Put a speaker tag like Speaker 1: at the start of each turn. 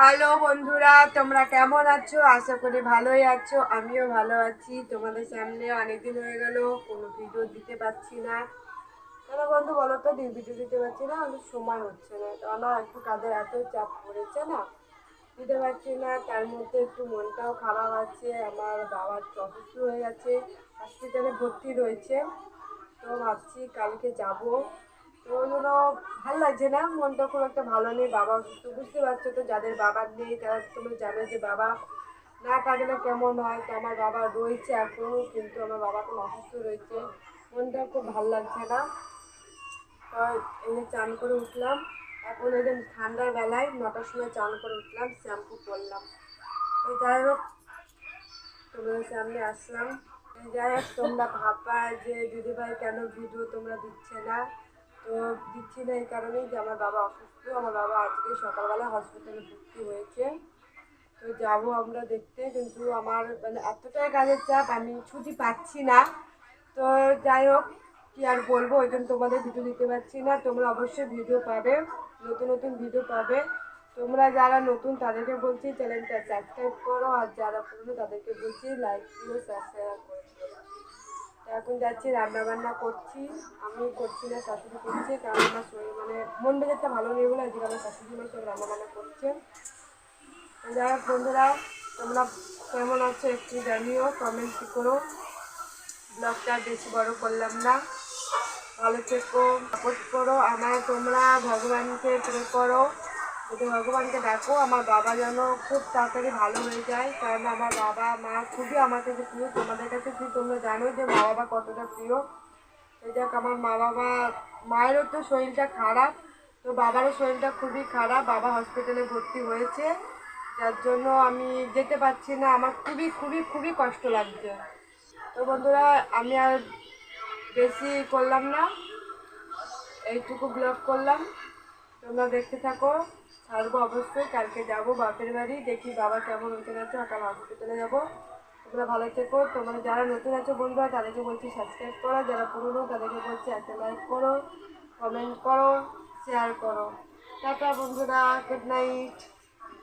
Speaker 1: Hello বন্ধুরা, তোমরা কেমন আছো? আশা করি ভালোই আছো। আমিও ভালো আছি। তোমাদের সামনে অনেকদিন হয়ে গেল, কোনো ভিডিও দিতে পারছি না। কেন বন্ধু বলো তো ভিডিও দিতে পারছি না, অনেক সময় হচ্ছে না। কেন একটু কাজের এত চাপ পড়েছে না, দিতে পারছি না। তার মধ্যে একটু মনটাও খারাপ আছে, আমার বাবার অসুস্থ হয়ে গেছে হসপিটালে ভর্তি রয়েছে। তো ভাবছি কালকে যাব। তো ওগুলো ভালো লাগছে না, মনটা খুব একটা ভালো নেই, বাবা অসুস্থ, বুঝতে পারছ তো যাদের বাবা নেই, তারা তুমি জানো যে বাবা না থাকলে কেমন হয়, তো আমার বাবা রয়েছে এখনও কিন্তু আমার বাবা এখন অসুস্থ রয়েছে, মনটা খুব ভালো লাগছে না। তো এই যে চান করে উঠলাম, এখন এই ঠান্ডার বেলায় নটার সময় চান করে উঠলাম, শ্যাম্পু করলাম। তো যাই হোক, তোমাদের সামনে আসলাম। যাই হোক, তোমরা ভাববা যে দিদিভাই কেন ভিডিও তোমরা দিচ্ছে না দিচ্ছি না এই কারণেই যে আমার বাবা অসুস্থ। আমার বাবা আজকে সকালবেলা হসপিটালে ভর্তি হয়েছে। তো যাব আমরা দেখতে, কিন্তু আমার মানে এতটাই কাজের চাপ, আমি ছুটি পাচ্ছি না। তো যাই হোক, কি আর বলব ওই জন্য তোমাদের ভিডিও দিতে পারছি না। তোমরা অবশ্যই ভিডিও পাবে, নতুন নতুন ভিডিও পাবে। তোমরা যারা নতুন, তাদেরকে বলছি চ্যানেলটা সাবস্ক্রাইব করো। আর যারা পুরনো, তাদেরকে বলছি লাইক দিও সাবস্ক্রাইব করে। এখন যাচ্ছি রান্না বান্না করছি। আমি করছি না, শাশুড়ি করছে, কারণ আমার শরীর মানে মন মেজাজটা ভালো নেই বলে আজকে আমার শাশুড়ি মা সব রান্না বান্না করছে যাই হোক বন্ধুরা, তোমরা কেমন আছো একটু জানিও কমেন্ট করো। ব্লগটা বেশি বড় করলাম না। ভালো থেকো সাপোর্ট করো আমার তোমরা ভগবানকে প্রে করো। যদি ভগবানকে ডাকো আমার বাবা যেন খুব তাড়াতাড়ি ভালো হয়ে যায়। কারণ আমার বাবা, মা খুবই আমার কাছে প্রিয়। তোমাদের কাছে কি তোমরা জানো যে মা বাবা কতটা প্রিয়? এই যাক আমার মা বাবা, মায়েরও তো শরীরটা খারাপ, তো বাবারও শরীরটা খুবই খারাপ। বাবা হসপিটালে ভর্তি হয়েছে। যার জন্য আমি যেতে পারছি না। আমার খুবই খুবই খুবই কষ্ট লাগছে। তো বন্ধুরা, আমি আর বেশি করলাম না। এইটুকু ব্লগ করলাম। তোমরা দেখতে থাকো, ছাড়বো অবশ্যই, কালকে যাব, বাপের বাড়ি, দেখি বাবা কেমন হতে গেছে কাল হসপিটালে যাব। তোমরা ভালো থেকো, তোমরা যারা নতুন আছো বন্ধুরা, তাদেরকে বলছি সাবস্ক্রাইব করো, যারা পুরনো, তাদেরকে বলছি একটা লাইক করো কমেন্ট করো শেয়ার করো। টাটা বন্ধুরা গুড নাইট